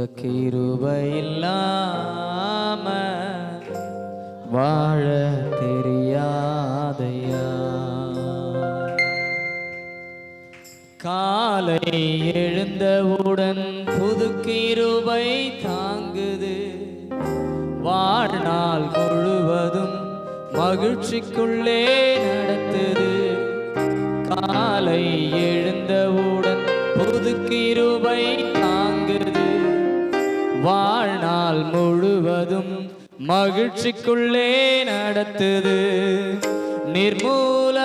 உங்க கிருபை வாழ தெரியாதையா? காலை எழுந்தவுடன் புது கிருபை தாங்குது. வாழ்நாள் முழுவதும் மகிழ்ச்சிக்குள்ளே நடத்துது. காலை எழுந்தவுடன் புது கிருபை தாங்க வாழ்நாள் முழுவதும் மகிழ்ச்சிக்குள்ளே நடத்துது. நிர்மூலமாகாமலே.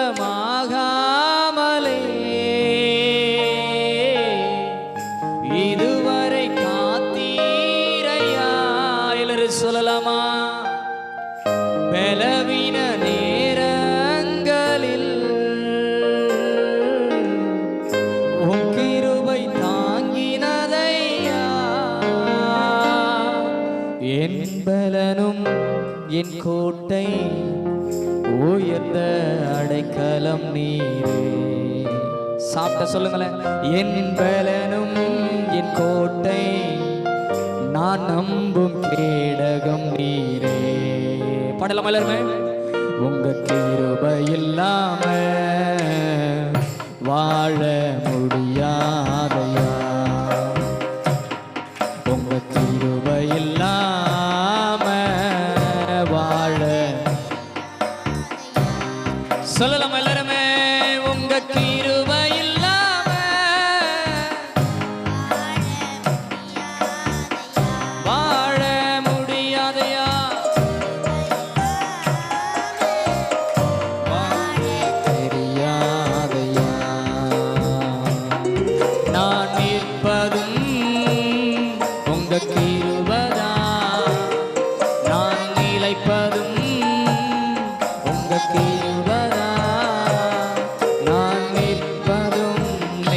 இதுவரை காத்தீரையா? எல்லாரும் சொல்லலாமா? என் பலனும் என் கோட்டை உயர்ந்த அடைக்கலம் நீரே. சாப்பிட்ட சொல்லுங்களேன். என் பலனும் என் கோட்டை நான் நம்பும் கேடகம் நீரே. பாடலாம் எல்லாருமே உங்க கிருபை இல்லாம வாழ சொல்லலாம் எல்லாருமே உங்க கிருபை இல்லாம வாழ முடியாதையா? வாழ தெரியாதையா? நான் நிற்பதும் உங்க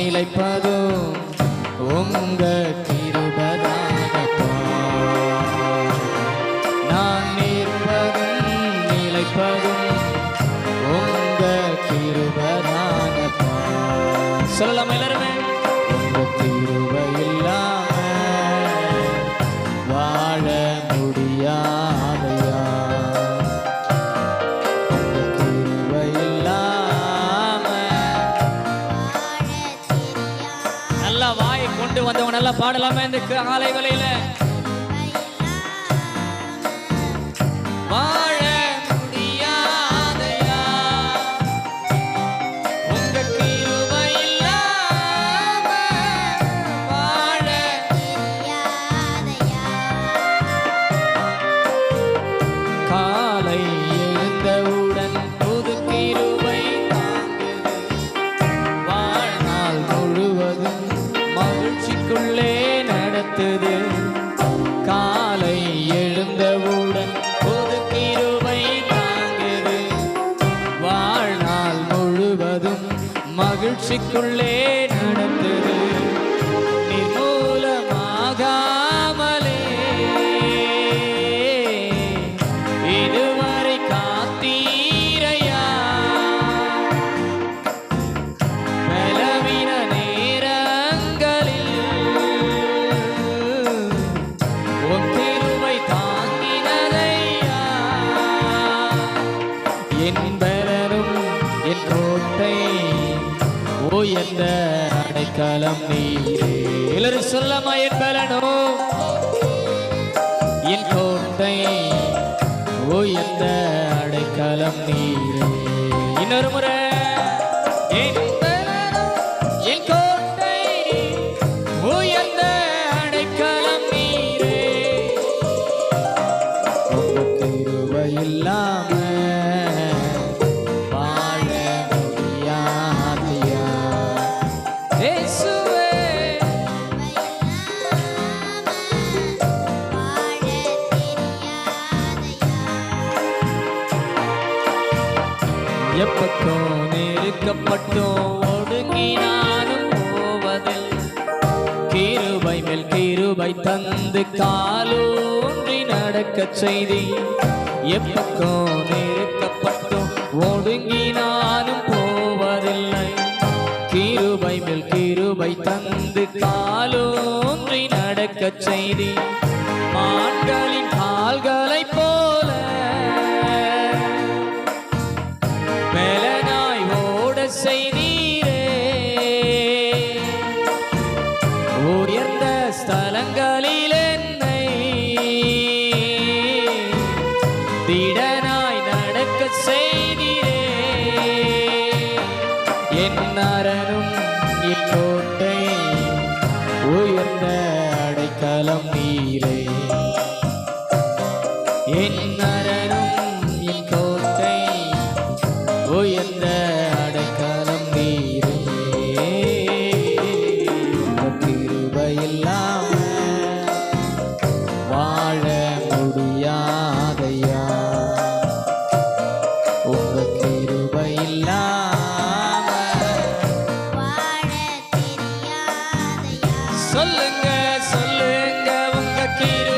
நிலைப்பதோ? உங்க கிருபதானப்பா நான் நிற்பதும் நிலைப்பதும் உங்க கிருபதானப்பா சொல்லலாம் எல்லாருமே. பாடலாமா? இந்த காலை வேளையில நடத்துது காலை எழுந்தவுடன் பொது கிருவை தாங்குது வாழ்நாள் முழுவதும் மகிழ்ச்சிக்குள்ளே நடந்தது. உயர்ந்த அடைக்கலம் நீரே? எல்லாரும் சொல்லமா என் பலனோ என் கோட்டை ஓ உயர்ந்த அடைக்கலம் நீரே? இன்னொரு முறை எப்பக்கம் நெருக்கப்பட்டோம் ஒடுங்கினாலும் போவதில் கீருபை மேல் கீருபை தந்து காலூன்றி நடக்க செய்தி. எப்பக்கம் நெருக்கப்பட்டோம் ஒடுங்கினாலும் போவதில்லை. கீருபை மேல் கீருபை தந்து காலூன்றி நடக்க செய்தி. மான்களின் என் அரணும் என் கோட்டை உயர்ந்த சொல்லுங்க சொல்லுங்க உங்க கீரு